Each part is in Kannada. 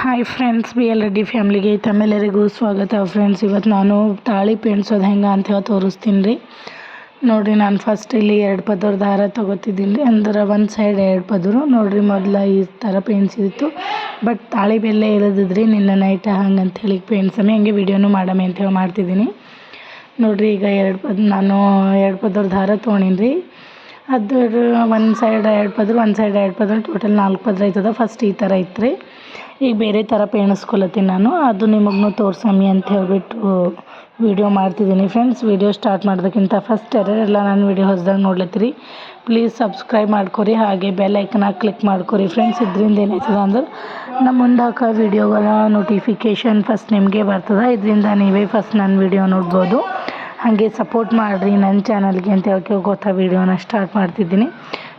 Hi friends B L Reddy ಫ್ಯಾಮ್ಲಿಗೆ ತಮ್ಮೆಲ್ಲರಿಗೂ ಸ್ವಾಗತ. ಫ್ರೆಂಡ್ಸ್ ಇವತ್ತು ನಾನು ತಾಳಿ ಪೇಣಿಸೋದು ಹೆಂಗೆ ಅಂತ ಹೇಳಿ ತೋರಿಸ್ತೀನಿ ರೀ. ನೋಡಿರಿ, ನಾನು ಫಸ್ಟ್ ಇಲ್ಲಿ ಎರಡು ಪದರ ದಾರ ತೊಗೋತಿದ್ದೀನಿ. ರೀ ಅಂದ್ರೆ ಒಂದು ಸೈಡ್ ಎರಡು ಪದರು ನೋಡಿರಿ, ಮೊದಲು ಈ ಥರ ಪೇಣಿಸಿತ್ತು ಬಟ್ ತಾಳಿ ಬೆಲ್ಲ ಇಳಿದಿದ್ರಿ ನಿನ್ನ ನೈಟ್ ಹಂಗೆ ಅಂಥೇಳಿ ಪೇಣಿಸಮಿ ಹಂಗೆ ವಿಡಿಯೋನು ಅಂತ ಹೇಳಿ ಮಾಡ್ತಿದ್ದೀನಿ. ನೋಡಿರಿ, ಈಗ ಎರಡು ಪದ, ನಾನು ಎರಡು ಪದರ ದಾರ ತೊಗೊಂಡೀನಿ ರೀ. ಅದ್ರ ಒಂದು ಸೈಡ್ ಎರಡು ಪದರು ಒಂದು ಸೈಡ್ ಎರಡು ಪದರು ಟೋಟಲ್ ನಾಲ್ಕು ಪದರ ಆಯ್ತದ ಫಸ್ಟ್ ಈ ಥರ ಇತ್ತು ರೀ ಈಗ ಬೇರೆ ಥರ ಪೇಣಿಸ್ಕೊಳತ್ತೀನಿ ನಾನು. ಅದು ನಿಮಗೂ ತೋರ್ಸಮಿ ಅಂತ ಹೇಳಿಬಿಟ್ಟು ವೀಡಿಯೋ ಮಾಡ್ತಿದ್ದೀನಿ ಫ್ರೆಂಡ್ಸ್ ವೀಡಿಯೋ ಸ್ಟಾರ್ಟ್ ಮಾಡೋದಕ್ಕಿಂತ ಫಸ್ಟ್ ಎಲ್ಲ ನಾನು ವೀಡಿಯೋ ಹೊಸ್ದಾಗಿ ನೋಡ್ಲತ್ತೀರಿ. ಪ್ಲೀಸ್ ಸಬ್ಸ್ಕ್ರೈಬ್ ಮಾಡ್ಕೊರಿ. ಹಾಗೆ ಬೆಲ್ ಐಕನಾಗ ಕ್ಲಿಕ್ ಮಾಡ್ಕೊರಿ ಫ್ರೆಂಡ್ಸ್ ಇದರಿಂದ ಏನಾಯ್ತದ ಅಂದ್ರೆ ನಮ್ಮ ಮುಂದೆ ಹಾಕೋ ವೀಡಿಯೋಗಳ ನೋಟಿಫಿಕೇಷನ್ ಫಸ್ಟ್ ನಿಮಗೆ ಬರ್ತದೆ. ಇದರಿಂದ ನೀವೇ ಫಸ್ಟ್ ನನ್ನ ವೀಡಿಯೋ ನೋಡ್ಬೋದು. ಹಾಗೆ ಸಪೋರ್ಟ್ ಮಾಡಿರಿ ನನ್ನ ಚಾನಲ್ಗೆ ಅಂತ ಹೇಳಿ ಗೊತ್ತಾ ವೀಡಿಯೋನ ಸ್ಟಾರ್ಟ್ ಮಾಡ್ತಿದ್ದೀನಿ.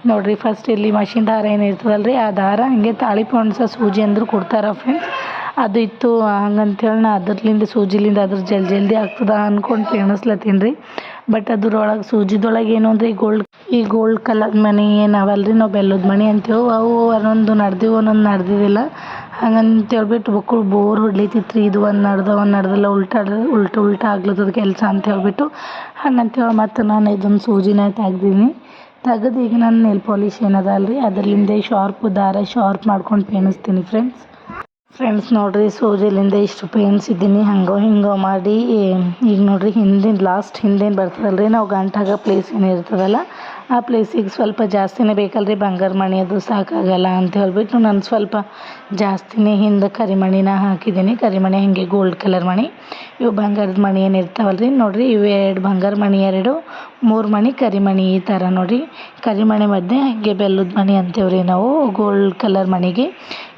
ನೋಡಿರಿ ಫಸ್ಟ್ ಇಲ್ಲಿ ಮಷಿನ್ ದಾರ ಏನು ಇರ್ತದಲ್ಲ ರೀ ಆ ದಾರ ಹಂಗೆ ತಾಳಿ ಪೊಣ್ಸೋ ಸೂಜಿ ಅಂದ್ರು ಕೊಡ್ತಾರ ಫ್ರೆಂಡ್ಸ್ ಅದು ಇತ್ತು ಹಂಗಂತೇಳಿ ನಾ ಅದರ್ಲಿಂದ ಸೂಜಿಲಿಂದ ಅದ್ರ ಜಲ್ ಜಲ್ದಿ ಆಗ್ತದ ಅಂದ್ಕೊಂಡು ಪೇಣಿಸ್ಲತ್ತೀನಿ ರೀ. ಬಟ್ ಅದ್ರೊಳಗೆ ಸೂಜಿದೊಳಗೆ ಏನು ಅಂದ್ರೆ, ಈ ಗೋಲ್ಡ್ ಈ ಗೋಲ್ಡ್ ಕಲರ್ ಮಣಿ ಏನವಲ್ಲ ರೀ ನಾವು ಬೆಲ್ಲದ ಮಣಿ ಅಂತೇವೆ, ಅವು ಒಂದೊಂದು ನಡ್ದಿವು, ಒಂದೊಂದು ನಡ್ದಿದ್ದಿಲ್ಲ ಹಂಗಂತ ಹೇಳ್ಬಿಟ್ಟು ಬಕ್ಕಳು ಬೋರ್ ಹೊಡ್ಲಿತಿತ್ತು ರೀ ಇದು ಒಂದು ನಡ್ದ, ಒಂದು ನಡ್ದಲ್ಲ ಉಲ್ಟಾ, ಉಲ್ಟ, ಉಲ್ಟಾ ಆಗ್ಲತ್ತದ ಕೆಲಸ ಅಂತ ಹೇಳ್ಬಿಟ್ಟು ಹಂಗಂತೇಳಿ ಮತ್ತು ನಾನು ಇದೊಂದು ಸೂಜಿನ ತೆಗ್ದೀನಿ. ತೆಗೆದು ಈಗ ನಾನು ನೆಲ್ ಪಾಲಿಶ್ ಏನದ ಅಲ್ರಿ ಅದರಿಂದ ಶಾರ್ಪ್ ದಾರ ಶಾರ್ಪ್ ಮಾಡ್ಕೊಂಡು ಪೇಣಿಸ್ತೀನಿ ಫ್ರೆಂಡ್ಸ್ ಫ್ರೆಂಡ್ಸ್ ನೋಡಿರಿ, ಸೂಜಿಲಿಂದ ಇಷ್ಟು ಪೇಣಿಸಿದ್ದೀನಿ. ಹಂಗೋ ಹಿಂಗೋ ಮಾಡಿ ಈಗ ನೋಡ್ರಿ ಹಿಂದಿನ ಲಾಸ್ಟ್ ಹಿಂದೇನು ಬರ್ತದಲ್ರಿ? ನಾವು ಗಂಟಾಗ ಪ್ಲೇಸ್ ಏನು ಇರ್ತದಲ್ಲ ಆ ಪ್ಲೇಸಿಗೆ ಸ್ವಲ್ಪ ಜಾಸ್ತಿನೇ ಬೇಕಲ್ರಿ, ಬಂಗಾರ ಮಣಿ ಅದು ಸಾಕಾಗಲ್ಲ ಅಂತ ಹೇಳ್ಬಿಟ್ಟು ನಾನು ಸ್ವಲ್ಪ ಜಾಸ್ತಿನೇ ಹಿಂದೆ ಕರಿಮಣಿನ ಹಾಕಿದ್ದೀನಿ. ಕರಿಮಣಿ ಹಾಗೆ ಗೋಲ್ಡ್ ಕಲರ್ ಮಣಿ. ಇವು ಬಂಗಾರದ ಮಣಿ ಏನು ಇರ್ತಾವಲ್ರಿ ನೋಡಿರಿ, ಇವು ಎರಡು ಬಂಗಾರ ಮಣಿ, ಎರಡು ಮೂರು ಮಣಿ, ಕರಿಮಣಿ ಈ ಥರ ನೋಡಿರಿ. ಕರಿಮಣಿ ಮಧ್ಯೆ ಹಾಗೆ ಬೆಲ್ಲದ ಮಣಿ ಅಂತೇವ್ರಿ ನಾವು ಗೋಲ್ಡ್ ಕಲರ್ ಮಣಿಗೆ.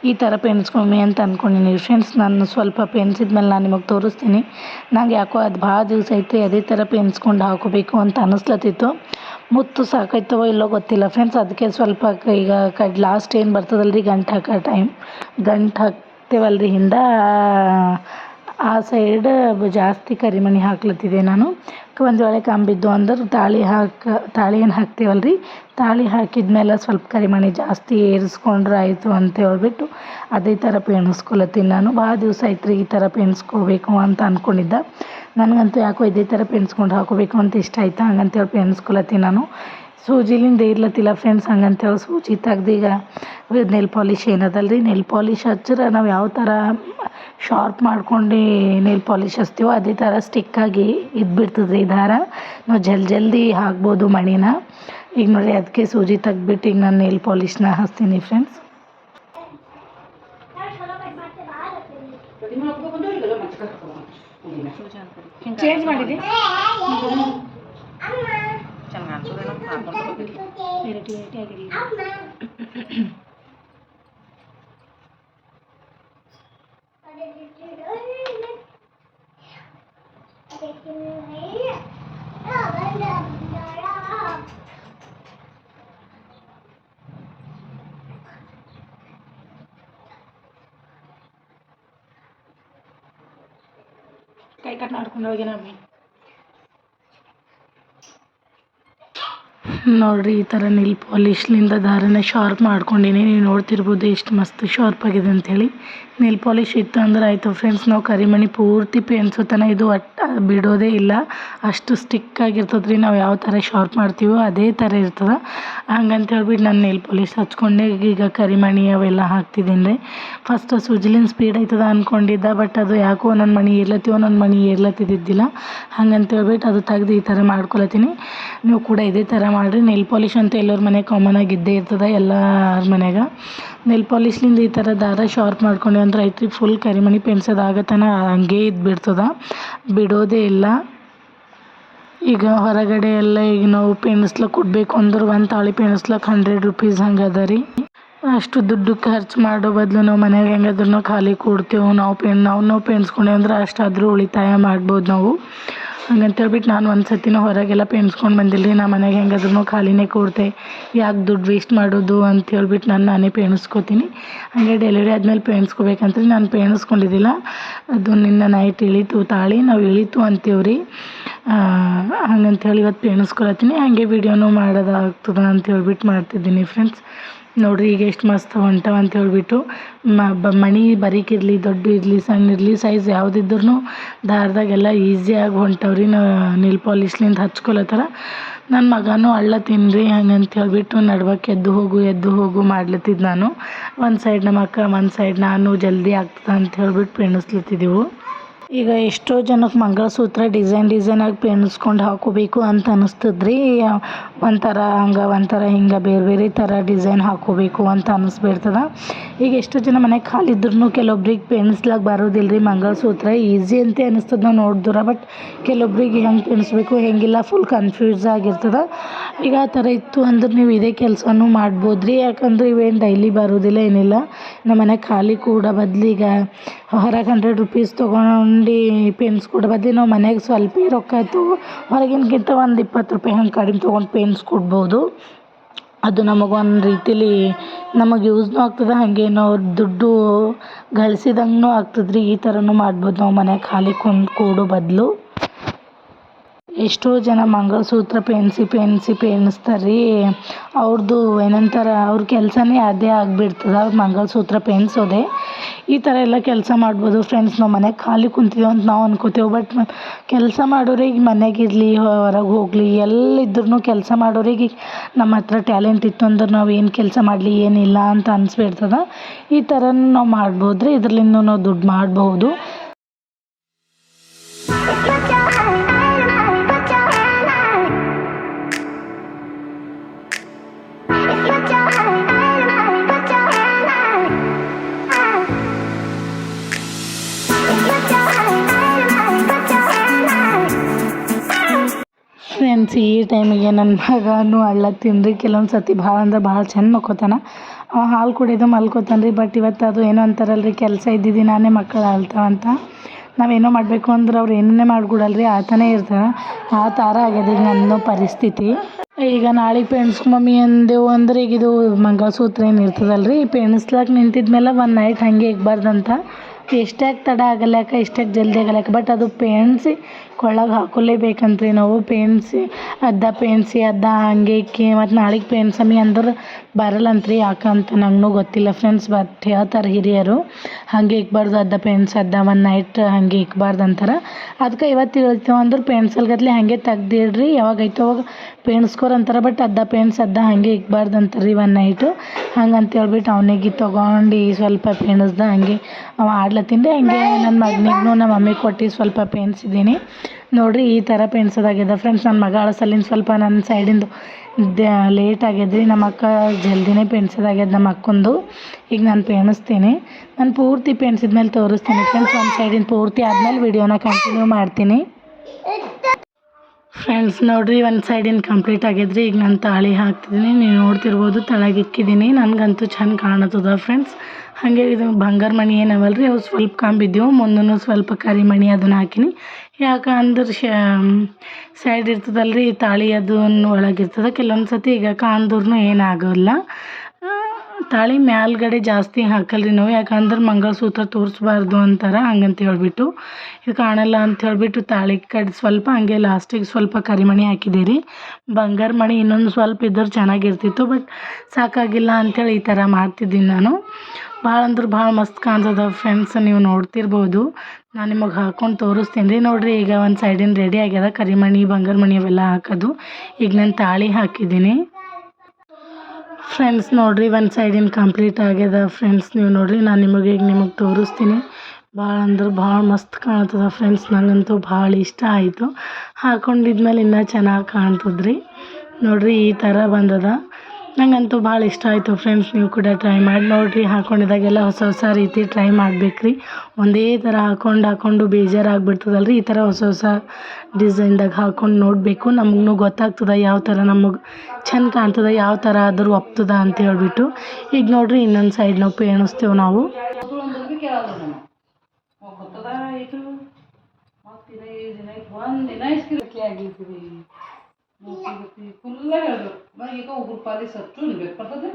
ಈ ಥರ ಪೆನ್ಸ್ಕೊಮ್ಮಿ ಅಂತ ಅಂದ್ಕೊಂಡಿನಿ ಫ್ರೆಂಡ್ಸ್ ನಾನು ಸ್ವಲ್ಪ ಪೆಣ್ಸಿದ್ಮೇಲೆ ನಾನು ನಿಮಗೆ ತೋರಿಸ್ತೀನಿ. ನಂಗೆ ಯಾಕೋ ಅದು ಭಾಳ ದಿವಸ ಐತೆ ಅದೇ ಥರ ಪೆನ್ಸ್ಕೊಂಡು ಹಾಕೋಬೇಕು ಅಂತ ಅನ್ನಿಸ್ಲತ್ತಿತ್ತು ಮುತ್ತು ಸಾಕಾಯ್ತವೋ ಇಲ್ಲೋ ಗೊತ್ತಿಲ್ಲ ಫ್ರೆಂಡ್ಸ್ ಅದಕ್ಕೆ ಸ್ವಲ್ಪ ಈಗ ಕಡ್ ಲಾಸ್ಟ್ ಏನು ಬರ್ತದಲ್ಲ ರೀ ಗಂಟು ಹಾಕೋ ಟೈಮ್ ಗಂಟು ಹಾಕ್ತೇವಲ್ಲ ರೀ ಹಿಂದೆ, ಆ ಸೈಡ್ ಜಾಸ್ತಿ ಕರಿಮಣಿ ಹಾಕ್ಲತ್ತಿದ್ದೆ ನಾನು. ಒಂದು ವೇಳೆ ಕಂಬಿದ್ದು ಅಂದ್ರೆ ತಾಳಿ ಹಾಕಿ, ತಾಳಿ ಏನು ಹಾಕ್ತೀವಲ್ಲ ರೀ ತಾಳಿ ಹಾಕಿದ್ಮೇಲೆ ಸ್ವಲ್ಪ ಕರಿಮಣಿ ಜಾಸ್ತಿ ಏರಿಸ್ಕೊಂಡ್ರೆ ಆಯಿತು ಅಂತ ಹೇಳ್ಬಿಟ್ಟು ಅದೇ ಥರ ಪೇಣಿಸ್ಕೊಳತ್ತೀನಿ ನಾನು. ಭಾಳ ದಿವಸ ಆಯ್ತು ರೀ ಈ ಥರ ಪೇಣಿಸ್ಕೋಬೇಕು ಅಂತ ಅಂದ್ಕೊಂಡಿದ್ದೆ ನನಗಂತೂ ಯಾಕೋ ಇದೇ ಥರ ಪೆನ್ಸ್ಕೊಂಡು ಹಾಕೋಬೇಕು ಅಂತ ಇಷ್ಟ ಆಯ್ತು ಹಂಗಂತೇಳಿ ಪೆನ್ಸ್ಕೊಳತ್ತೀನಿ ನಾನು. ಸೂಜಿಲಿಂದ ಇರ್ಲತ್ತಿಲ್ಲ ಫ್ರೆಂಡ್ಸ್ ಹಂಗಂತೇಳಿ ಸೂಜಿ ತೆಗ್ದು ಈಗ ನೆಲ್ ಪಾಲಿಶ್ ಏನದಲ್ಲ ರೀ ನೆಲ್ ಪಾಲಿಶ್ ಹಚ್ಚಿದ್ರೆ ನಾವು ಯಾವ ಥರ ಶಾರ್ಪ್ ಮಾಡ್ಕೊಂಡು ನೆಲ್ ಪಾಲಿಶ್ ಹಚ್ತೀವೋ ಅದೇ ಥರ ಸ್ಟಿಕ್ಕಾಗಿ ಇದ್ಬಿಡ್ತದೆ ರೀ ದಾರ. ನಾವು ಜಲ್ ಜಲ್ದಿ ಹಾಕ್ಬೋದು ಮಣಿನ. ಈಗ ನೋಡಿ ಅದಕ್ಕೆ ಸೂಜಿ ತೆಗ್ದ್ಬಿಟ್ಟು ಈಗ ನಾನು ನೆಲ್ ಪಾಲಿಶ್ನ ಹಚ್ತೀನಿ ಫ್ರೆಂಡ್ಸ್. ಚೇಂಜ್ ಮಾಡಿದೆ ವೆರೈಟಿ ವೆರೈಟಿ ಆಗಿರಲಿ ಕೈ ಕಟ್ ಮಾಡ್ಕೊಂಡು ನೋಡಿರಿ, ಈ ಥರ ನಿಲ್ ಪಾಲಿಶ್ಲಿಂದ ದಾರನ ಶಾರ್ಪ್ ಮಾಡ್ಕೊಂಡೀನಿ. ನೀವು ನೋಡ್ತಿರ್ಬೋದು ಎಷ್ಟು ಮಸ್ತ್ ಶಾರ್ಪ್ ಆಗಿದೆ ಅಂಥೇಳಿ ನಿಲ್ ಪಾಲಿಶ್ ಇತ್ತು ಅಂದ್ರೆ ಆಯಿತು ಫ್ರೆಂಡ್ಸ್ ನಾವು ಕರಿಮಣಿ ಪೂರ್ತಿ ಪೇಣಿಸೋ ತನಕ ಇದು ಒಟ್ಟು ಬಿಡೋದೇ ಇಲ್ಲ. ಅಷ್ಟು ಸ್ಟಿಕ್ ಆಗಿರ್ತದೆ ರೀ ನಾವು ಯಾವ ಥರ ಶಾರ್ಪ್ ಮಾಡ್ತೀವೋ ಅದೇ ಥರ ಇರ್ತದೆ. ಹಂಗಂತ ಹೇಳ್ಬಿಟ್ಟು ನಾನು ನಿಲ್ ಪಾಲಿಶ್ ಹಚ್ಕೊಂಡೆ. ಈಗ ಕರಿಮಣಿ ಅವೆಲ್ಲ ಹಾಕ್ತಿದ್ದೀನಿ ರೀ. ಫಸ್ಟ್ ಸುಜಿಲಿನ್ ಸ್ಪೀಡ್ ಆಯ್ತದ ಅಂದ್ಕೊಂಡಿದ್ದೆ ಬಟ್ ಅದು ಯಾಕೋ ನನ್ನ ಮಣಿ ಏರ್ಲತ್ತೀವೋ ಒಂದೊಂದು ಮಣಿ ಏರ್ಲತ್ತಿದ್ದಿದ್ದಿಲ್ಲ ಹಂಗಂತ ಹೇಳ್ಬಿಟ್ಟು ಅದು ತೆಗ್ದು ಈ ಥರ ಮಾಡ್ಕೊಳತ್ತೀನಿ. ನೀವು ಕೂಡ ಇದೇ ಥರ ಮಾಡಿರಿ ನೆಲ್ ಪಾಲಿಶ್ ಅಂತ ಎಲ್ಲರ ಮನೆಗೆ ಕಾಮನ್ ಆಗಿ ಇದ್ದೇ ಇರ್ತದೆ ಎಲ್ಲರ ಮನೆಗ. ನೆಲ್ ಪಾಲಿಶ್ಲಿಂದ ಈ ಥರ ದಾರ ಶಾರ್ಪ್ ಮಾಡ್ಕೊಂಡ್ವಿ ಅಂದ್ರೆ ಐತ್ರಿ ಫುಲ್ ಕರಿಮಣಿ ಪೆಣ್ಸೋದಾಗತನ ಹಂಗೆ ಇದ್ಬಿಡ್ತದ ಬಿಡೋದೇ ಇಲ್ಲ. ಈಗ ಹೊರಗಡೆ ಎಲ್ಲ ಈಗ ನಾವು ಪೆಣಿಸ್ಲಕ್ಕೆ ಕೊಡಬೇಕು ಅಂದ್ರೆ ಒಂದು ತಾಳಿ ಪೆಣಿಸ್ಲಕ್ಕೆ ಹಂಡ್ರೆಡ್ ರುಪೀಸ್ ಹಂಗೆ ಅದ ರೀ. ಅಷ್ಟು ದುಡ್ಡು ಖರ್ಚು ಮಾಡೋ ಬದಲು ನಾವು ಮನೆಯಾಗ ಹೆಂಗಾದ್ರೂ ಖಾಲಿ ಕೊಡ್ತೇವೆ, ನಾವು ಪೆನ್ ನಾವು ನಾವು ಪೆನ್ಸ್ಕೊಂಡೆ ಅಂದ್ರೆ ಅಷ್ಟಾದರೂ ಉಳಿತಾಯ ಮಾಡ್ಬೋದು ನಾವು. ಹಂಗಂತ ಹೇಳ್ಬಿಟ್ಟು ನಾನು ಒಂದು ಸತಿನೂ ಹೊರಗೆಲ್ಲ ಪೇಣಿಸ್ಕೊಂಡು ಬಂದಿಲ್ಲ ರೀ ನಮ್ಮ ಮನೆಗೆ ಹೆಂಗಾದ್ರೂ ಖಾಲಿನೇ ಕೂರ್ತೆ. ಯಾಕೆ ದುಡ್ಡು ವೇಸ್ಟ್ ಮಾಡೋದು ಅಂತ ಹೇಳ್ಬಿಟ್ಟು ನಾನು ನಾನೇ ಪೇಣಿಸ್ಕೊತೀನಿ ಹಾಗೆ ಡೆಲಿವರಿ ಆದಮೇಲೆ ಪೇಣಿಸ್ಕೋಬೇಕಂತ ನಾನು ಪೇಣಿಸ್ಕೊಂಡಿದ್ದಿಲ್ಲ ಅದು ನಿನ್ನ ನೈಟ್ ಇಳೀತು ತಾಳಿ, ನಾವು ಇಳೀತು ಅಂತೀವಿ ರೀ ಹಂಗಂತ ಹೇಳಿ ಇವತ್ತು ಪೇಣಿಸ್ಕೊಳತ್ತೀನಿ ಹಾಗೆ ವಿಡಿಯೋನೂ ಮಾಡೋದಾಗ್ತದ ಅಂತ ಹೇಳ್ಬಿಟ್ಟು ಮಾಡ್ತಿದ್ದೀನಿ ಫ್ರೆಂಡ್ಸ್ ನೋಡ್ರಿ, ಈಗ ಎಷ್ಟು ಮಸ್ತ್ ಹೊಂಟವ ಅಂತ ಹೇಳಿಬಿಟ್ಟು ಮಣಿ ಬರೀಕಿರಲಿ ದೊಡ್ಡ ಇರಲಿ, ಸಣ್ಣ ಇರಲಿ, ಸೈಜ್ ಯಾವುದಿದ್ರೂ ದಾರದಾಗೆಲ್ಲ ಈಸಿಯಾಗಿ ಹೊಂಟವ್ರಿ ನಿಲ್ ಪಾಲಿಶ್ಲಿಂದ ಹಚ್ಕೊಲತ್ತಾರ ನನ್ನ ಮಗನೂ ಅಳ್ಳ ರೀ ಹಂಗಂತ ಹೇಳ್ಬಿಟ್ಟು ನಡ್ಬಕ್ಕೆ ಎದ್ದು ಹೋಗು ಎದ್ದು ಹೋಗು ಮಾಡ್ಲತ್ತಿದ್ದು ನಾನು. ಒಂದು ಸೈಡ್ ನಮ್ಮ ಅಕ್ಕ, ಒಂದು ಸೈಡ್ ನಾನು ಜಲ್ದಿ ಆಗ್ತದೆ ಅಂತ ಹೇಳ್ಬಿಟ್ಟು ಪೆಣಿಸ್ಲತ್ತಿದ್ದೆವು ಈಗ ಎಷ್ಟೋ ಜನಕ್ಕೆ ಮಂಗಳಸೂತ್ರ ಡಿಸೈನ್ ಡಿಸೈನಾಗಿ ಪೆಣಿಸ್ಕೊಂಡು ಹಾಕೋಬೇಕು ಅಂತ ಅನ್ನಿಸ್ತದ್ರಿ ಒಂಥರ ಹಂಗೆ, ಒಂಥರ ಹಿಂಗೆ, ಬೇರೆ ಬೇರೆ ಥರ ಡಿಸೈನ್ ಹಾಕೋಬೇಕು ಅಂತ ಅನ್ನಿಸ್ಬಿಡ್ತದ ಈಗ ಎಷ್ಟೋ ಜನ ಮನೆಗೆ ಖಾಲಿ ಇದ್ರೂ ಕೆಲವೊಬ್ರಿಗೆ ಪೆಣಿಸ್ಲಾಕ್ ಬರೋದಿಲ್ಲ ರೀ ಮಂಗಳಸೂತ್ರ ಈಸಿ ಅಂತ ಅನಿಸ್ತದೆ ನಾವು ನೋಡಿದ್ರೆ, ಬಟ್ ಕೆಲವೊಬ್ರಿಗೆ ಹೆಂಗೆ ಪೆಣಿಸ್ಬೇಕು ಹೆಂಗಿಲ್ಲ ಫುಲ್ ಕನ್ಫ್ಯೂಸ್ ಆಗಿರ್ತದೆ. ಈಗ ಆ ಥರ ಇತ್ತು ಅಂದ್ರೆ ನೀವು ಇದೇ ಕೆಲಸನೂ ಮಾಡ್ಬೋದು ರೀ ಯಾಕಂದ್ರೆ ಇವೇನು ಡೈಲಿ ಬರೋದಿಲ್ಲ ಏನಿಲ್ಲ. ನಮ್ಮ ಮನೆ ಖಾಲಿ ಕೂಡ ಬದಲಿಗೆ ಹೊರಗೆ ಹಂಡ್ರೆಡ್ ರುಪೀಸ್ ತೊಗೊಂಡು ಪೆನ್ಸ್ ಕೊಡೋ ಬದಲು ನಾವು ಮನೆಗೆ ಸ್ವಲ್ಪ ರೊಕ್ಕ ಆಯಿತು. ಹೊರಗಿನ್ಕಿಂತ ಒಂದು ಇಪ್ಪತ್ತು ರೂಪಾಯಿ ಹಂಗೆ ಕಡಿಮೆ ತೊಗೊಂಡು ಪೆನ್ಸ್ ಕೊಡ್ಬೋದು. ಅದು ನಮಗೆ ಒಂದು ರೀತಿಲಿ ನಮಗೆ ಯೂಸ್ನೂ ಆಗ್ತದೆ. ಹಾಗೆ ನಾವು ದುಡ್ಡು ಗಳಿಸಿದಂಗೂ ಆಗ್ತದ್ರಿ. ಈ ಥರನೂ ಮಾಡ್ಬೋದು. ನಾವು ಮನ್ಯಾಗ ಖಾಲಿ ಕುಂತು ಕೂಡೋ ಬದಲು. ಎಷ್ಟೋ ಜನ ಮಂಗಳಸೂತ್ರ ಪೆನ್ಸಿ ಪೆನ್ಸಿ ಪೆನ್ಸ್ತಾರೆ. ರೀ ಅವ್ರದ್ದು ಏನಂತಾರ, ಅವ್ರ ಕೆಲಸನೇ ಅದೇ ಆಗಿಬಿಡ್ತದೆ. ಅವ್ರು ಮಂಗಳಸೂತ್ರ ಪೆನ್ಸೋದೆ. ಈ ಥರ ಎಲ್ಲ ಕೆಲಸ ಮಾಡ್ಬೋದು ಫ್ರೆಂಡ್ಸ್ ನಾವು ಮನೆಗೆ. ಖಾಲಿ ಕುಂತಿದ್ದೇವೆ ಅಂತ ನಾವು ಅನ್ಕೋತೇವೆ ಬಟ್ ಕೆಲಸ ಮಾಡೋರಿಗೆ ಮನೆಗಿರಲಿ ಹೊರಗೆ ಹೋಗಲಿ ಎಲ್ಲಿದ್ರೂ ಕೆಲಸ ಮಾಡೋರಿಗೆ ನಮ್ಮ ಹತ್ರ ಟ್ಯಾಲೆಂಟ್ ಇತ್ತು ಅಂದ್ರೆ ನಾವು ಏನು ಕೆಲಸ ಮಾಡಲಿ, ಏನಿಲ್ಲ ಅಂತ ಅನ್ಸ್ಬಿಡ್ತದೆ. ಈ ಥರ ನಾವು ಮಾಡ್ಬೋದು ರೀ ಇದ್ರಲ್ಲಿಂದ ನಾವು ದುಡ್ಡು ಮಾಡ್ಬೋದು. ಫ್ರೆಂಡ್ಸ್ ಈ ಟೈಮಿಗೆ ನನ್ನ ಮಗನೂ ಅಳ್ಳತ್ತೀನಿ ರೀ ಕೆಲವೊಂದು ಸತಿ ಭಾಳ ಅಂದ್ರೆ ಭಾಳ ಚಂದ ಮಕ್ಕೋತಾನ. ಅವ ಹಾಲು ಕುಡಿದು ಮಲ್ಕೋತಾನೆ ರೀ ಬಟ್ ಇವತ್ತು ಅದು ಏನೋ ಅಂತಾರಲ್ಲ ರೀ ಕೆಲಸ ಇದ್ದಿದ್ದು ನಾನೇ ಮಕ್ಕಳು ಅಳ್ತಾವಂತ ನಾವೇನೋ ಮಾಡಬೇಕು ಅಂದ್ರೆ ಅವ್ರು ಮಾಡ್ಕೊಡಲ್ಲ ರೀ ಆತನೇ ಇರ್ತಾರೆ ಆ ಥರ ಆಗ್ಯದ ಈಗ ನನ್ನ ಪರಿಸ್ಥಿತಿ. ಈಗ ಪೆಣ್ಸ್ಕೊ ಮಮ್ಮಿ ಅಂದೆವು ಅಂದ್ರೆ ಈಗ ಇದು ಮಂಗಳಸೂತ್ರ ಏನು ಇರ್ತದಲ್ಲ ರೀ ಪೆಣಿಸ್ಲಾಕ ನಿಂತಿದ್ಮೇಲೆ ಒಂದು ನೈಟ್ ಹಂಗೆ ಇಕ್ಬಾರ್ದಂತ ಎಷ್ಟಾಗಿ ತಡ ಆಗಲ್ಯಾಕ ಎಷ್ಟಾಗಿ ಜಲ್ದಿ ಆಗಲ್ಯಾಕ. ಬಟ್ ಅದು ಪೇಣ್ಸಿ ಕೊಳ್ಳಾಗೆ ಹಾಕೊಲೇಬೇಕಂತ್ರಿ ನಾವು, ಪೇನ್ಸಿ ಅರ್ಧ ಪೇಣ್ಸಿ ಅರ್ಧ ಹಾಗೆ ಇಕ್ಕಿ, ಮತ್ತು ನಾಳೆಗೆ ಪೇಣ್ಸಮಿ ಅಂದ್ರೆ ಬರಲ್ಲಂತ್ರಿ ಯಾಕಂತ ನಂಗೂ ಗೊತ್ತಿಲ್ಲ ಫ್ರೆಂಡ್ಸ್ ಬಟ್ ಹೇಳ್ತಾರೆ ಹಿರಿಯರು, ಹಾಗೆ ಇಕ್ಬಾರ್ದು ಅರ್ಧ ಪೆಣ್ಸ್ ಅರ್ಧ ಒನ್ ನೈಟ್ ಹಂಗೆ ಇಕ್ಬಾರ್ದು ಅಂತಾರೆ. ಅದಕ್ಕೆ ಇವತ್ತು ಹೇಳ್ತೇವೆ ಅಂದ್ರೆ ಪೆಣ್ಸಲ್ಗತ್ಲೆ ಹಾಗೆ ತೆಗ್ದಿಡ್ರಿ, ಯಾವಾಗ ಐತೆ ಅವಾಗ ಪೇಣ್ಸ್ಕೋರ್ ಅಂತಾರೆ ಬಟ್ ಅರ್ಧ ಪೇಣ್ಸ್ ಅರ್ಧ ಹಾಗೆ ಇಕ್ಬಾರ್ದು ಅಂತಾರೆ ರೀ ಒನ್ ನೈಟು ಹಂಗಂತ ಹೇಳ್ಬಿಟ್ಟು ಅವನಿಗೆ ತೊಗೊಂಡು ಸ್ವಲ್ಪ ಪೇನ್ಸ್ದ ಹಂಗೆ ಅವ ಆಡ್ಲತ್ತೀನಿ ರೀ ಹಂಗೆ ನನ್ನ ಮಗನಿಗೂ ನಮ್ಮ ಮಮ್ಮಿ ಕೊಟ್ಟು ಸ್ವಲ್ಪ ಪೇಣಿಸಿದ್ದೀನಿ ನೋಡಿರಿ ಈ ಥರ ಪೇಣಿಸೋದಾಗ್ಯದ ಫ್ರೆಂಡ್ಸ್ ನನ್ನ ಮಗ ಅಳಸಲಿಂದ ಸ್ವಲ್ಪ ನನ್ನ ಸೈಡಿಂದು ದ ಲೇಟ್ ಆಗ್ಯದ ರೀ ನಮ್ಮ ಅಕ್ಕ ಜಲ್ದಿನೇ ಪೇಣಿಸೋದಾಗ್ಯದ ನಮ್ಮ ಅಕ್ಕಂದು. ಈಗ ನಾನು ಪೇಣಿಸ್ತೀನಿ. ನಾನು ಪೂರ್ತಿ ಪೆಣ್ಸಿದ ಮೇಲೆ ತೋರಿಸ್ತೀನಿ. ಫ್ರೆಂಡ್ಸ್ ಒಂದು ಸೈಡಿಂದ ಪೂರ್ತಿ ಆದಮೇಲೆ ವಿಡಿಯೋನ ಕಂಟಿನ್ಯೂ ಮಾಡ್ತೀನಿ. ಫ್ರೆಂಡ್ಸ್ ನೋಡಿರಿ, ಒಂದು ಸೈಡಿನ ಕಂಪ್ಲೀಟ್ ಆಗಿದ್ರಿ, ಈಗ ನಾನು ತಾಳಿ ಹಾಕ್ತಿದ್ದೀನಿ ನೀವು ನೋಡ್ತಿರ್ಬೋದು, ತಳಗೆ ಇಕ್ಕಿದ್ದೀನಿ ನನಗಂತೂ ಚೆಂದ ಕಾಣತ್ತದ ಫ್ರೆಂಡ್ಸ್ ಹಾಗೆ ಇದು ಬಂಗಾರ ಮಣಿ ಏನವಲ್ಲ ರೀ ಅವು ಸ್ವಲ್ಪ ಕಾಂಬಿದ್ದೆವು ಮುಂದೂ ಸ್ವಲ್ಪ ಕರಿ ಮಣಿ ಅದನ್ನು ಹಾಕಿನಿ. ಯಾಕೆ ಅಂದ್ರೆ ಶ ಸೈಡ್ ಇರ್ತದಲ್ಲ ರೀ ತಾಳಿ ಅದು ಒಳಗಿರ್ತದೆ ಕೆಲವೊಂದು ಸತಿ ಈಗ ಕಾಣ್ದ್ರೂ ಏನಾಗೋಲ್ಲ ತಾಳಿ ಮ್ಯಾಲ್ಗಡೆ ಜಾಸ್ತಿ ಹಾಕಲ್ಲ ರೀ ನಾವು, ಯಾಕಂದ್ರೆ ಮಂಗಳಸೂತ್ರ ತೋರಿಸ್ಬಾರ್ದು ಅಂತಾರೆ, ಹಂಗಂತ ಹೇಳ್ಬಿಟ್ಟು. ಇದು ಕಾಣಲ್ಲ ಅಂತ ಹೇಳಿಬಿಟ್ಟು ತಾಳಿ ಕಡೆ, ಸ್ವಲ್ಪ ಹಂಗೆ ಲಾಸ್ಟಿಗೆ ಸ್ವಲ್ಪ ಕರಿಮಣಿ ಹಾಕಿದೆ ರೀ ಬಂಗಾರ ಮಣಿ ಇನ್ನೊಂದು ಸ್ವಲ್ಪ ಇದ್ದರೆ ಚೆನ್ನಾಗಿರ್ತಿತ್ತು ಬಟ್ ಸಾಕಾಗಿಲ್ಲ ಅಂಥೇಳಿ ಈ ಥರ ಮಾಡ್ತಿದ್ದೀನಿ ನಾನು. ಭಾಳ ಅಂದ್ರೆ ಭಾಳ ಮಸ್ತ್ ಕಾಣ್ತದ ಫ್ರೆಂಡ್ಸ್ ನೀವು ನೋಡ್ತಿರ್ಬೋದು. ನಾನು ನಿಮಗೆ ಹಾಕೊಂಡು ತೋರಿಸ್ತೀನಿ. ರೀ ನೋಡಿರಿ, ಈಗ ಒಂದು ಸೈಡಿನ ರೆಡಿ ಆಗ್ಯದ ಕರಿಮಣಿ, ಬಂಗಾರ ಮಣಿ ಅವೆಲ್ಲ ಹಾಕೋದು. ಈಗ ನಾನು ತಾಳಿ ಹಾಕಿದ್ದೀನಿ. ಫ್ರೆಂಡ್ಸ್ ನೋಡಿರಿ ಒಂದು ಸೈಡಿನ ಕಂಪ್ಲೀಟ್ ಆಗ್ಯದ. ಫ್ರೆಂಡ್ಸ್ ನೀವು ನೋಡಿರಿ, ನಾನು ನಿಮಗೆ ಈಗ ನಿಮಗೆ ತೋರಿಸ್ತೀನಿ. ಭಾಳ ಅಂದ್ರೆ ಭಾಳ ಮಸ್ತ್ ಕಾಣ್ತದ ಫ್ರೆಂಡ್ಸ್ ನನಗಂತೂ ಭಾಳ ಇಷ್ಟ ಆಯಿತು. ಹಾಕೊಂಡಿದ್ಮೇಲೆ ಇನ್ನೂ ಚೆನ್ನಾಗಿ ಕಾಣ್ತದ್ರಿ. ನೋಡಿರಿ, ಈ ಥರ ಬಂದದ. ನನಗಂತೂ ಭಾಳ ಇಷ್ಟ ಆಯಿತು ಫ್ರೆಂಡ್ಸ್ ನೀವು ಕೂಡ ಟ್ರೈ ಮಾಡಿ ನೋಡಿರಿ. ಹಾಕೊಂಡಿದ್ದಾಗೆಲ್ಲ ಹೊಸ ಹೊಸ ರೀತಿ ಟ್ರೈ ಮಾಡ್ಬೇಕು ರೀ ಒಂದೇ ಥರ ಹಾಕೊಂಡು ಹಾಕೊಂಡು ಬೇಜಾರಾಗ್ಬಿಡ್ತದಲ್ಲ ರೀ ಈ ಥರ ಹೊಸ ಹೊಸ ಡಿಸೈನ್ದಾಗ ಹಾಕೊಂಡು ನೋಡಬೇಕು. ನಮಗೂ ಗೊತ್ತಾಗ್ತದೆ ಯಾವ ಥರ ನಮಗೆ ಚೆಂದ ಕಾಣ್ತದೆ, ಯಾವ ಥರ ಆದರೂ ಒಪ್ತದ ಅಂತ ಹೇಳ್ಬಿಟ್ಟು. ಈಗ ನೋಡಿರಿ ಇನ್ನೊಂದು ಸೈಡ್ ನಾವು ಪೇಣಿಸ್ತೇವೆ ನಾವು. ಫುಲ್ಲ ಹೇಳ್ಬೇಕು ಮನೆಗೆ ಈಗ ಒಬ್ರು ಪಾಲಿ ಸಚ್ಚು ಅನ್ಬೇಕು ಬರ್ತದೆ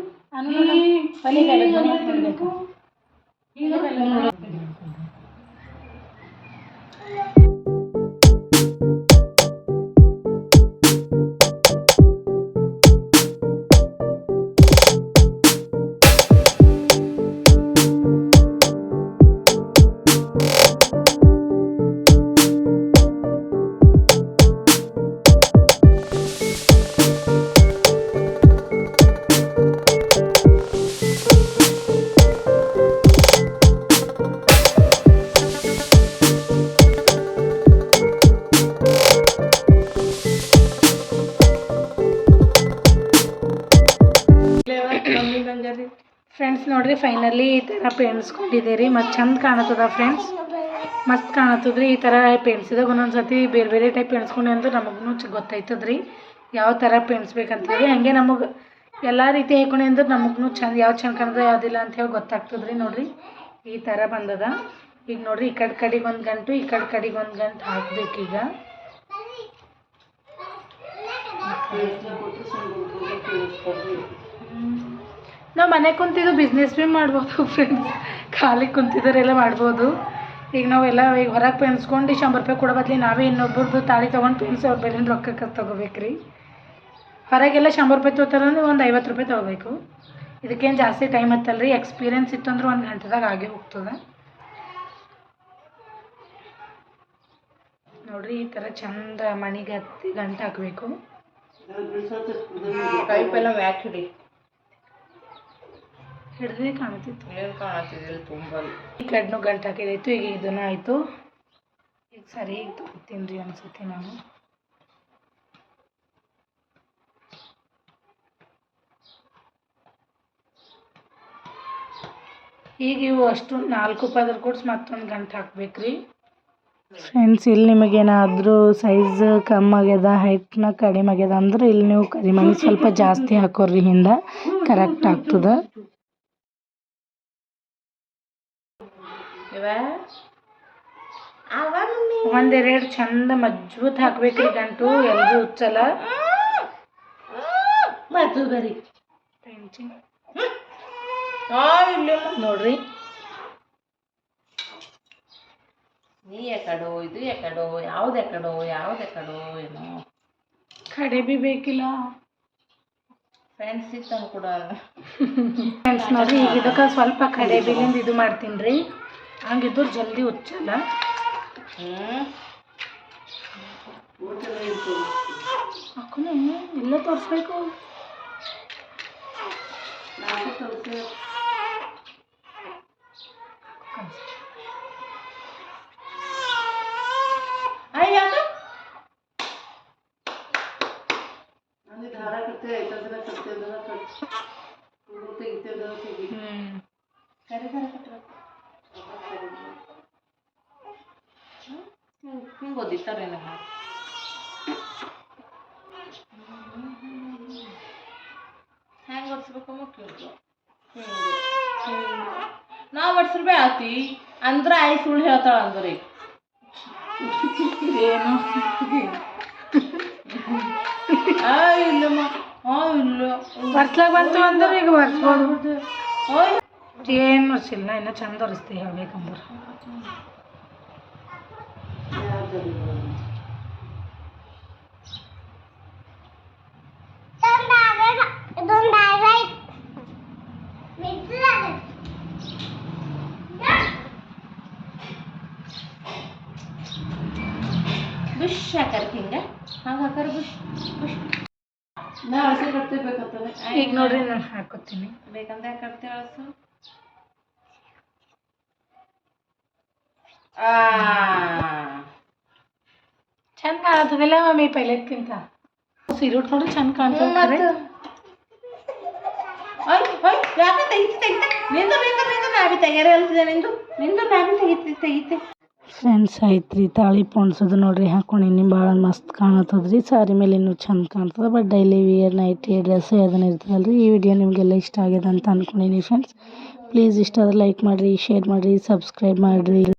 ಫ್ರೆಂಡ್ಸ್ ನೋಡಿರಿ ಫೈನಲಿ ಈ ಥರ ಪೇಣಿಸ್ಕೊಂಡಿದ್ದೆ ರೀ ಮತ್ತು ಚಂದ ಕಾಣತ್ತದ ಫ್ರೆಂಡ್ಸ್ ಮಸ್ತ್ ಕಾಣತ್ತದ್ರಿ ಈ ಥರ ಪೇಣಿಸಿದಾಗ ಒಂದೊಂದು ಸರ್ತಿ ಬೇರೆ ಬೇರೆ ಟೈಪ್ ಪೇಣಿಸ್ಕೊಂಡೆ ಅಂದ್ರೆ ನಮಗೂ ಗೊತ್ತಾಯ್ತದ ರೀ ಯಾವ ಥರ ಹೇಳಿ ಹಂಗೆ ನಮಗೆ ಎಲ್ಲ ರೀತಿ ಹಾಕೊಂಡೆ ಅಂದ್ರೆ ನಮಗೂ ಚಂದ ಯಾವ್ ಚಂದ ಕಾಣದ ಯಾವುದಿಲ್ಲ ಅಂತ ಗೊತ್ತಾಗ್ತದೆ ರೀ ನೋಡಿರಿ. ಈ ಥರ ಬಂದದ. ಈಗ ನೋಡಿರಿ ಈ ಕಡೆ ಕಡೆಗೆ ಒಂದು ಗಂಟು ಈ ಕಡೆ ಕಡೆಗೆ ಒಂದು ಗಂಟು ಹಾಕ್ಬೇಕು ಈಗ ನಾವು ಮನೆ ಕುಂತಿದ್ದು ಬಿಸ್ನೆಸ್ ಭೀ ಮಾಡ್ಬೋದು ಫ್ರೆಂಡ್ಸ್ ಖಾಲಿ ಕುಂತಿದ್ದರೆಲ್ಲ ಮಾಡ್ಬೋದು. ಈಗ ನಾವೆಲ್ಲ ಈಗ ಹೊರಗೆ ಪೆನ್ಸ್ಕೊಂಡು ಶಂಬರ್ ರೂಪಾಯಿ ಕೊಡೋ ಬದಲಿ ನಾವೇ ಇನ್ನೊಬ್ರದ್ದು ತಾಳಿ ತೊಗೊಂಡು ಪೆನ್ಸ್ ಅವ್ರ ಬೆಲೆ ರೊಕ್ಕಕ್ಕೆ ತೊಗೋಬೇಕು ರೀ ಹೊರಗೆಲ್ಲ ಶಂಬರ್ ರೂಪಾಯಿ ತೊಗೋತಾರಂದ್ರೆ ಒಂದು ಐವತ್ತು ರೂಪಾಯಿ ತೊಗೋಬೇಕು. ಇದಕ್ಕೇನು ಜಾಸ್ತಿ ಟೈಮ್ ಹತ್ತಲ್ಲ ರೀ ಎಕ್ಸ್ಪೀರಿಯನ್ಸ್ ಇತ್ತು ಅಂದ್ರೆ ಒಂದು ಗಂಟೆದಾಗ ಆಗೇ ಹೋಗ್ತದೆ. ನೋಡ್ರಿ, ಈ ಥರ ಚಂದ ಮಣಿಗೆ ಹತ್ತಿ ಗಂಟು ಹಾಕಬೇಕು. ಪೈಪೆಲ್ಲ ವ್ಯಾಕ್ ಹಿಡಿ. ಹಿಡ್ದೇ ಕಾಣ್ತಿತ್ತು. ಏನು ಕಾಣತ್ತಿದ್ದಿಲ್ಲ ತುಂಬ ಈ ಕಡೆನೂ ಗಂಟು ಹಾಕಿದಾಯ್ತು ಈಗ ಇದನ್ನ ಆಯಿತು. ಈಗ ಸರಿ ಈಗ ತೊಗೊತೀನಿ ರೀ ಅನ್ಸುತ್ತೆ ನಾನು. ಈಗ ಇವು ಅಷ್ಟು ನಾಲ್ಕು ಪದರ್ ಕೊಡ್ಸಿ ಮತ್ತೊಂದು ಗಂಟು ಹಾಕ್ಬೇಕ್ರಿ. ಫ್ರೆಂಡ್ಸ್ ಇಲ್ಲಿ ನಿಮಗೇನಾದರೂ ಸೈಜ್ ಕಮ್ಮಿ ಆಗ್ಯದ ಹೈಟ್ನ ಕಡಿಮೆ ಆಗ್ಯದ ಅಂದ್ರೆ ಇಲ್ಲಿ ನೀವು ಕರಿಮಣಿ ಸ್ವಲ್ಪ ಜಾಸ್ತಿ ಹಾಕೋರಿ ಹಿಂದೆ. ಕರೆಕ್ಟ್ ಆಗ್ತದೆ. ಒಂದೆರಡು ಚಂದ ಮಜ್ಬೂತ್ ಹಾಕ್ಬೇಕ್ರಿ ಗಂಟು ಎಲ್ಗೂ ಹುಚ್ಚಲ್ಲ. ಮತ್ತು ಬರಿ. ನೋಡ್ರಿ. ನೀ ಎಕಡೋ ಇದು ಎಕಡೋ ಯಾವ್ದು ಎಕಡೋ ಯಾವ್ದು ಎಕಡೋ ಏನೋ. ಕಡೆ ಬಿ ಬೇಕಿಲ್ಲ. ಫ್ರೆಂಡ್ಸ್ ಇತ್ತು ಕೂಡ ಫ್ರೆಂಡ್ಸ್ ನೋಡ್ರಿ ಈಗ ಇದಕ್ಕೆ ಸ್ವಲ್ಪ ಕಡೆ ಬಿಲಿಂದ ಇದು ಮಾಡ್ತೀನಿ ರೀ. ಹಂಗಿದ್ರು ಜಲ್ದಿ ಹುಚ್ಚಲ್ಲ ಹ್ಞೂ ಹಾಕೋನೆ ಎಲ್ಲ ತೋರಿಸ್ಬೇಕು ಅಯ್ಯ ಹ್ಮ್ ಕರೆ ಕರೆ ಕಟ್ಟಬೇಕು ಹಿಂಗೆ. ಓದಿತಾರೆ ನಮ್ಮ ಒಡ್ಸ್ಬೇಕು ಮುಖ್ಯ. ನಾವು ಓಡಿಸ್ರಬೇ ಆತಿ ಅಂದ್ರೆ ಆಯ್ ಸುಳ್ಳು ಹೇಳ್ತಾಳ ಅಂದ್ರೆ. ಏನು? ಆ ಇಲ್ಲಮ್ಮ ಆ ಇಲ್ಲ. ಬರ್ಸ್ಲಾಗ ಬಂತು ಅಂದ್ರೆ ಈಗ ಬರ್ಸ್ಬೋದು ಓ ಏನು ಬರ್ಸಿಲ್ಲ ಇನ್ನೂ ಚಂದ ತೋರಿಸ್ತೀವಿ ಹೇಳ್ಬೇಕಂದ್ರೆ. ಬುಷ್ ಹಾಕರ್ ಹಿಂಗೆ ಹಂಗೆ ಹಾಕರ್ ಬುಷ್ ಬುಷ್ ನಾ ಹಸಿ ಕಟ್ತಿರ್ಬೇಕಂತಾನೆ ಈಗ ನೋಡ್ರಿ ನಾನು ಹಾಕೋತೀನಿ. ಬೇಕಂತ ಯಾಕೆ ಕಟ್ತೀವಿ ಅಳಸು ಆ. ಚಂದ ಕಾಣ್ತದಿಲ್ಲ ಮಮ್ಮಿ ಪೈಲೆಕ್ಕಿಂತ ಸೀರೆ ಉಟ್ ನೋಡ್ರಿ ಚಂದ ಕಾಣ್ತದೆ ಫ್ರೆಂಡ್ಸ್ ಐತ್ರಿ ತಾಳಿ ಪೋಣ್ಸೋದು ನೋಡ್ರಿ ಹಾಕೊಂಡಿನಿ ಭಾಳ ಮಸ್ತ್ ಕಾಣತ್ತದ್ರಿ. ಸಾರಿ ಮೇಲೆ ಇನ್ನೂ ಚಂದ ಕಾಣ್ತದ but daily wear night dress ಅದನ್ನ ಇರ್ತದಲ್ರಿ. ಈ ವಿಡಿಯೋ ನಿಮಗೆಲ್ಲ ಇಷ್ಟ ಆಗ್ಯದ ಅಂತ ಅನ್ಕೊಂಡಿನಿ ಫ್ರೆಂಡ್ಸ್ ಪ್ಲೀಸ್ ಇಷ್ಟ ಆದ್ರೆ ಲೈಕ್ ಮಾಡಿರಿ ಶೇರ್ ಮಾಡಿರಿ ಸಬ್ಸ್ಕ್ರೈಬ್ ಮಾಡಿರಿ.